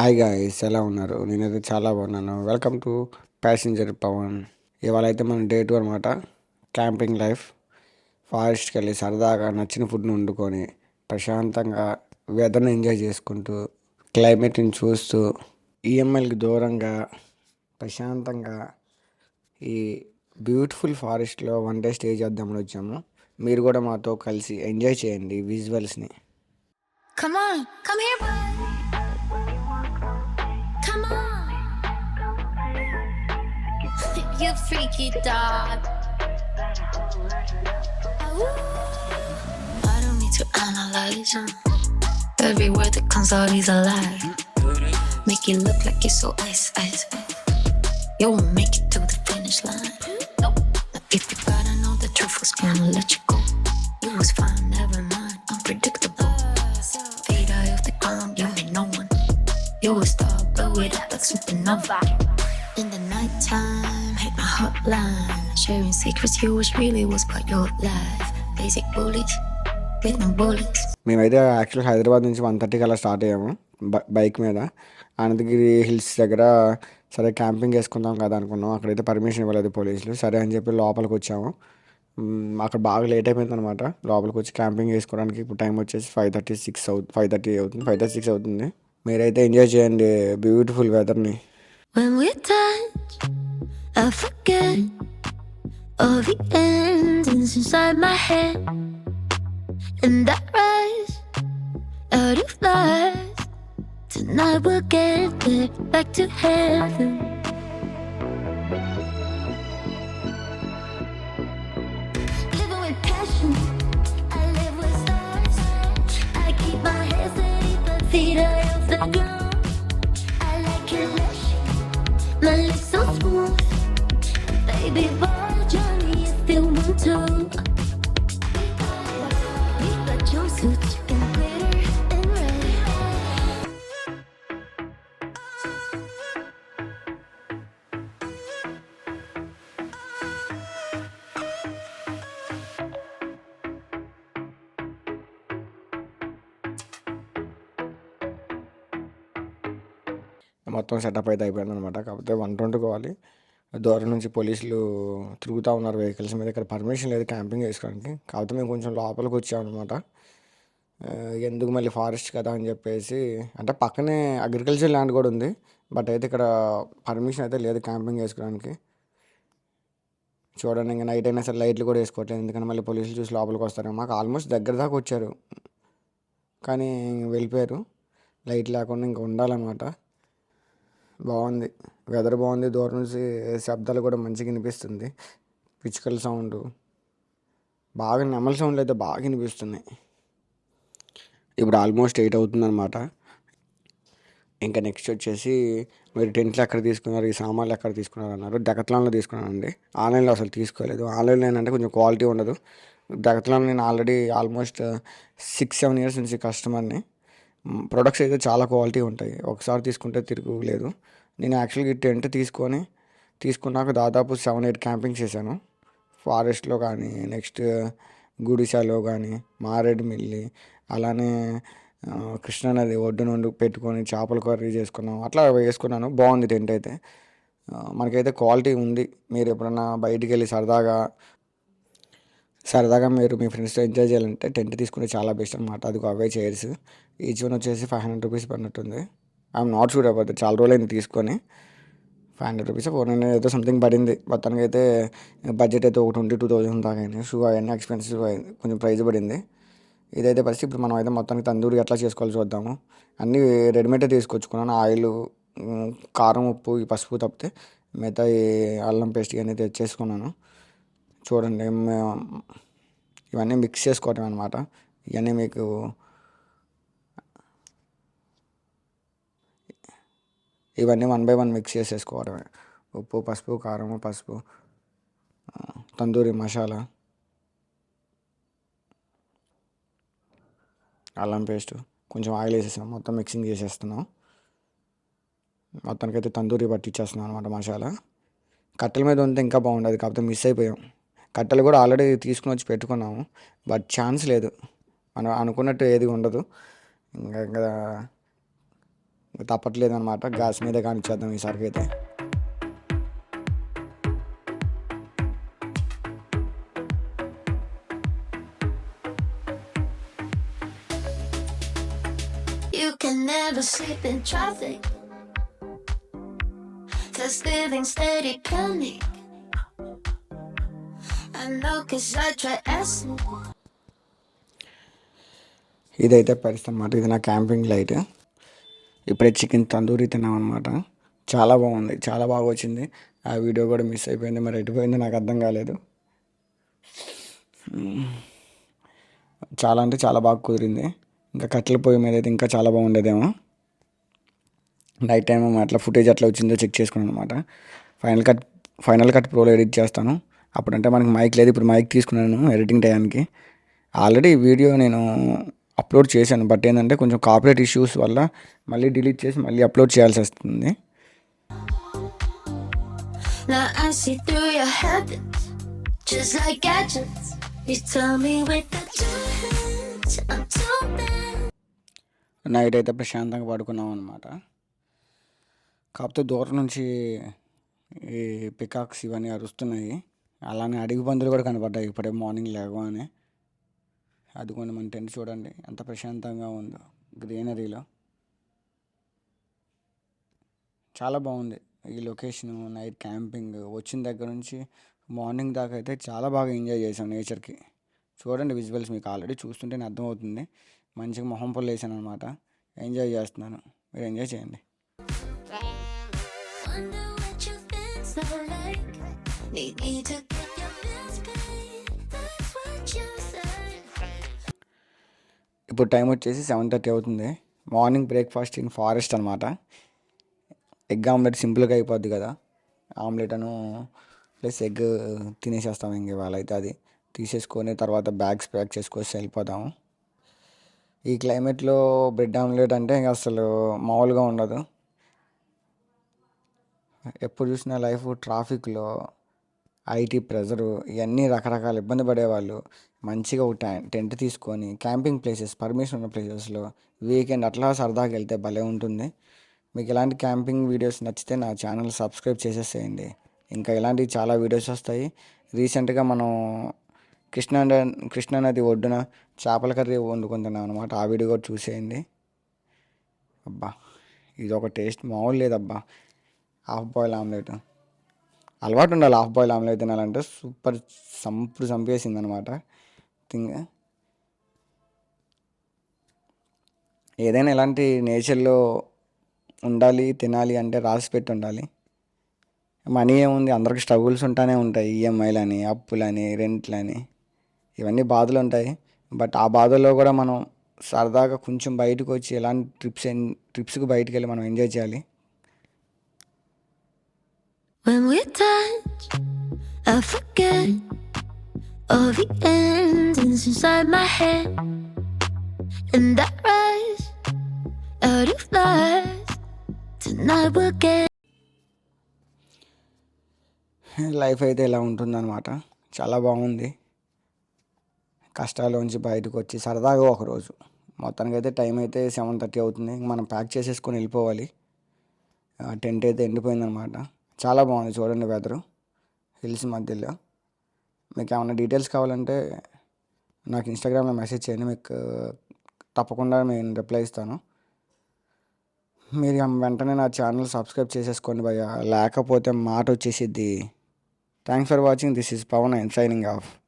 Hi guys ఎలా ఉన్నారు? నేనైతే చాలా బాగున్నాను. వెల్కమ్ టు ప్యాసింజర్ పవన్ ఇవాళ అయితే మనం డే టూ అనమాట క్యాంపింగ్ లైఫ్ ఫారెస్ట్కి వెళ్ళి సరదాగా నచ్చిన ఫుడ్ని వండుకొని ప్రశాంతంగా వెదర్ని ఎంజాయ్ చేసుకుంటూ క్లైమేట్ని చూస్తూ ఈఎంఐలకి దూరంగా ప్రశాంతంగా ఈ బ్యూటిఫుల్ ఫారెస్ట్లో వన్ డే స్టే చేద్దామని వచ్చాము. మీరు కూడా మాతో కలిసి ఎంజాయ్ చేయండి విజువల్స్ని Come on, come here, you freaky dog. I don't need to analyze uh. every word that comes out is a lie. Make it look like it's so ice, ice. You won't make it to the finish line. Nope. If you gotta know the truth was gonna let you go. You was fine, never mind, unpredictable. Feet high off the ground, you ain't no one. You a star, blow it up like supernova. Hotline. Sharing secrets, you was really was part your life. Basic bullies, with no bullets. మేమైతే actual Hyderabad నుంచి one థర్టీకి అలా start అయ్యాము bike మీద Anantagiri hills దగ్గర సరే camping వేసుకుందాం కదా అనుకున్నాం అక్కడైతే పర్మిషన్ ఇవ్వలేదు పోలీసులు సరే అని చెప్పి లోపలికి వచ్చాము అక్కడ బాగా లేట్ అయిపోయింది అనమాట లోపలికి వచ్చి క్యాంపింగ్ వేసుకోవడానికి ఇప్పుడు టైం వచ్చేసి ఫైవ్ థర్టీ సిక్స్ అవు ఫైవ్ థర్టీ అవుతుంది ఫైవ్ థర్టీ సిక్స్ అవుతుంది మీరైతే ఎంజాయ్ చేయండి బ్యూటిఫుల్ వెదర్ని When we touch, I forget all the endings inside my head. And I rise out of life. Tonight we'll get there, back to heaven. Living with passion, I live with stars. I keep my head steady, but feet are off the ground. I like it lush, my lips so smooth. మొత్తం setup అయితే అయిపోయింది అనమాట కాకపోతే one twenty కావాలి. దూరం నుంచి పోలీసులు తిరుగుతూ ఉన్నారు వెహికల్స్ మీద. ఇక్కడ పర్మిషన్ లేదు క్యాంపింగ్ చేసుకోవడానికి. కాకపోతే మేము కొంచెం లోపలికి వచ్చామన్నమాట. ఎందుకు మళ్ళీ ఫారెస్ట్ కదా అని చెప్పేసి. అంటే పక్కనే అగ్రికల్చర్ ల్యాండ్ కూడా ఉంది. బట్ అయితే ఇక్కడ పర్మిషన్ అయితే లేదు క్యాంపింగ్ వేసుకోవడానికి చూడండి ఇంకా నైట్ అయినా సరే లైట్లు కూడా వేసుకోవట్లేదు. ఎందుకంటే మళ్ళీ పోలీసులు చూసి లోపలికి వస్తారు. మాకు ఆల్మోస్ట్ దగ్గర దాకా వచ్చారు. కానీ వెళ్ళిపోయారు. లైట్ లేకుండా ఇంకా ఉండాలన్నమాట. బాగుంది. వెదర్ బాగుంది దూరం నుంచి శబ్దాలు కూడా మంచిగా వినిపిస్తుంది. పిచ్చుకల సౌండ్ బాగా నెమల సౌండ్లు అయితే బాగా వినిపిస్తున్నాయి. ఇప్పుడు ఆల్మోస్ట్ ఎయిట్ అవుతుందన్నమాట. ఇంకా నెక్స్ట్ వచ్చేసి మీరు టెంట్లు ఎక్కడ తీసుకున్నారు ఈ సామాన్లు ఎక్కడ తీసుకున్నారు అన్నారు డెకత్లాన్లో తీసుకున్నానండి ఆన్లైన్లో అసలు తీసుకోలేదు. ఆన్లైన్లో ఏంటంటే కొంచెం క్వాలిటీ ఉండదు. డెకత్లాన్ నేను already almost six seven years నుంచి కస్టమర్ని ప్రొడక్ట్స్ mm, అయితే చాలా క్వాలిటీ ఉంటాయి. ఒకసారి తీసుకుంటే తిరుగులేదు నేను యాక్చువల్గా ఈ టెంట్ తీసుకొని తీసుకున్నాక దాదాపు సెవెన్ ఎయిట్ క్యాంపింగ్ చేశాను. ఫారెస్ట్లో కానీ నెక్స్ట్ గుడిసెలో కానీ మారేడుమిల్లి అలానే కృష్ణానది ఒడ్డు నుండి పెట్టుకొని చేపల కర్రీ చేసుకున్నాం. అట్లా వేసుకున్నాను. బాగుంది టెంట్ అయితే. మనకైతే క్వాలిటీ ఉంది. మీరు ఎప్పుడన్నా బయటికి వెళ్ళి సరదాగా సరదాగా మీరు మీ ఫ్రెండ్స్తో ఎంజాయ్ చేయాలంటే టెంట్ తీసుకుంటే చాలా బెస్ట్ అనమాట అది అవే చైర్స్. ఈచ్ వన్ వచ్చేసి ఫైవ్ హండ్రెడ్ రూపీస్ పడినట్టుంది. ఐఎమ్ నాట్ షూర్ అబౌట్ చాలా రోజులైంది తీసుకొని. Five hundred rupees four hundred అయితే సంథింగ్ పడింది. మొత్తానికి అయితే బడ్జెట్ అయితే ఒక ట్వంటీ టూ థౌసండ్ దాకా అయింది. షూ అవన్నీ ఎక్స్పెన్సివ్ కొంచెం ప్రైస్ పడింది. ఇదైతే పరిస్థితి. ఇప్పుడు మనం అయితే మొత్తానికి తందూరి ఎట్లా చేసుకోవాలి చూద్దాము. అన్నీ రెడీమేడే తీసుకొచ్చుకున్నాను. ఆయిల్ కారం ఉప్పు ఈ పసుపు తప్పితే మిగతా ఈ అల్లం పేస్ట్ ఇవన్నీ తెచ్చేసుకున్నాను. చూడండి ఇవన్నీ మిక్స్ చేసుకోవటం అనమాట ఇవన్నీ మీకు ఇవన్నీ వన్ బై వన్ మిక్స్ చేసేసుకోవడమే. ఉప్పు పసుపు కారం పసుపు తందూరి మసాలా అల్లం పేస్ట్ కొంచెం ఆయిల్ వేసేసాం. మొత్తం మిక్సింగ్ చేసేస్తున్నాం. మొత్తానికైతే తందూరి పట్టించేస్తున్నాం అనమాట మసాలా. కట్టెల మీద ఉంటే ఇంకా బాగుండదు కాకపోతే మిస్ అయిపోయాం. కట్టెలు కూడా ఆల్రెడీ తీసుకుని వచ్చి పెట్టుకున్నాము బట్ ఛాన్స్ లేదు. మనం అనుకున్నట్టు ఏది ఉండదు. ఇంకా ఇంకా తప్పట్లేదు అనమాట గ్యాస్ మీదే కానిచ్చేద్దాం ఈసారికి అయితే You can never sleep in traffic. Cause living steady panic. I know cause I try asking. ఇదైతే పరిస్థితి అనమాట ఇది నా క్యాంపింగ్ లైట్ ఇప్పుడే చికెన్ తందూరి తిన్నాం అనమాట చాలా బాగుంది చాలా బాగా వచ్చింది. ఆ వీడియో కూడా మిస్ అయిపోయింది మరి ఎటుపోయింది నాకు అర్థం కాలేదు. చాలా అంటే చాలా బాగా కుదిరింది. ఇంకా కట్టెల పొయ్యి మీద అయితే ఇంకా చాలా బాగుండేదేమో. నైట్ టైం అట్లా ఫుటేజ్ అట్లా వచ్చిందో చెక్ చేసుకున్నాను అనమాట ఫైనల్ కట్ ఫైనల్ కట్ ప్రోలో ఎడిట్ చేస్తాను. అప్పుడంటే మనకి మైక్ లేదు ఇప్పుడు మైక్ తీసుకున్నాను ఎడిటింగ్ టైంకి. ఆల్రెడీ వీడియో నేను అప్లోడ్ చేశాను. బట్ ఏంటంటే కొంచెం కాపరేట్ ఇష్యూస్ వల్ల మళ్ళీ డిలీట్ చేసి మళ్ళీ అప్లోడ్ చేయాల్సి వస్తుంది. నైట్ అయితే ప్రశాంతంగా పడుకున్నాం అనమాట కాకపోతే దూరం నుంచి ఈ పికాక్స్ ఇవన్నీ అరుస్తున్నాయి. అలానే అడిగి పందులు కూడా కనపడ్డాయి. ఇప్పుడే మార్నింగ్ లేవగానే. అది మన టెంట్ చూడండి. ఎంత ప్రశాంతంగా ఉందో. గ్రీనరీలో. చాలా బాగుంది. ఈ లొకేషన్ నైట్ క్యాంపింగ్ వచ్చిన దగ్గర నుంచి మార్నింగ్ దాకా అయితే చాలా బాగా ఎంజాయ్ చేసాం నేచర్కి. చూడండి విజువల్స్ మీకు ఆల్రెడీ చూస్తుంటేనే అర్థమవుతుంది. మంచిగా మొహం పొల్లు వేసాను అనమాట ఎంజాయ్ చేస్తున్నాను. మీరు ఎంజాయ్ చేయండి. Need me to ఇప్పుడు టైం వచ్చేసి సెవెన్ థర్టీ అవుతుంది. మార్నింగ్ బ్రేక్ఫాస్ట్ ఇన్ ఫారెస్ట్ అనమాట ఎగ్ ఆమ్లెట్ సింపుల్గా అయిపోద్ది కదా. ఆమ్లెట్ అను ప్లస్ ఎగ్ తినేసేస్తాం ఇంక ఇవాళ అయితే అది. తీసేసుకొని తర్వాత బ్యాగ్స్ ప్యాక్ చేసుకొని వెళ్ళిపోతాము ఈ క్లైమేట్లో బ్రెడ్ ఆమ్లెట్ అంటే ఇంకా అసలు మామూలుగా ఉండదు. ఎప్పుడు చూసినా లైఫ్ ట్రాఫిక్లో ఐటీ ప్రెజరు ఇవన్నీ రకరకాల ఇబ్బంది పడేవాళ్ళు. మంచిగా ఒక టెంట్ తీసుకొని క్యాంపింగ్ ప్లేసెస్ పర్మిషన్ ఉన్న ప్లేసెస్లో వీకెండ్ అట్లా సరదాగా వెళ్తే భలే ఉంటుంది. మీకు ఇలాంటి క్యాంపింగ్ వీడియోస్ నచ్చితే నా ఛానల్ సబ్స్క్రైబ్ చేసేసేయండి. ఇంకా ఇలాంటివి చాలా వీడియోస్ వస్తాయి. రీసెంట్గా మనం కృష్ణా న- కృష్ణా నది ఒడ్డున చేపల కర్రీ వండుకుంటున్నాం అనమాట ఆ వీడియో కూడా చూసేయండి. అబ్బా! ఇది ఒక టేస్ట్ మామూలు లేదబ్బా. Half boil omelette. అలవాటు ఉండాలి హాఫ్ బాయిల్ ఆమ్లెట్ తినాలంటే సూపర్ సంపుడు చంపేసింది అనమాట థింగ్. ఏదైనా ఇలాంటి నేచర్లో ఉండాలి తినాలి అంటే రాసి పెట్టి ఉండాలి మనీ ఏముంది? అందరికి స్ట్రగుల్స్ ఉంటానే ఉంటాయి. ఈఎంఐలని అప్పులని రెంట్లని. ఇవన్నీ బాధలు ఉంటాయి. బట్ ఆ బాధల్లో కూడా మనం సరదాగా కొంచెం బయటకు వచ్చి ఎలాంటి ట్రిప్స్ ట్రిప్స్కి బయటకు వెళ్ళి మనం ఎంజాయ్ చేయాలి. When we touch, I forget all the endings inside my head. And that rush out of life Tonight we'll get. Life అయితే ఇలా ఉంటుందన్నమాట. చాలా బాగుంది. కష్టాల్లోంచి బయటకు వచ్చి సరదాగా ఒకరోజు మొత్తానికి అయితే టైం అయితే సెవెన్ థర్టీ అవుతుంది. మనం ప్యాక్ చేసేసుకొని వెళ్ళిపోవాలి. టెంట్ అయితే ఎండిపోయిందనమాట చాలా బాగుంది చూడండి వెదరు హిల్స్ మధ్యలో. మీకు ఏమైనా డీటెయిల్స్ కావాలంటే నాకు ఇన్స్టాగ్రామ్లో మెసేజ్ చేయండి. మీకు తప్పకుండా నేను రిప్లై ఇస్తాను. మీరు వెంటనే నా ఛానల్ సబ్స్క్రైబ్ చేసేసుకోండి భయ్య. లేకపోతే మాట వచ్చేసిద్ది. Thanks for watching this is Pavan and signing off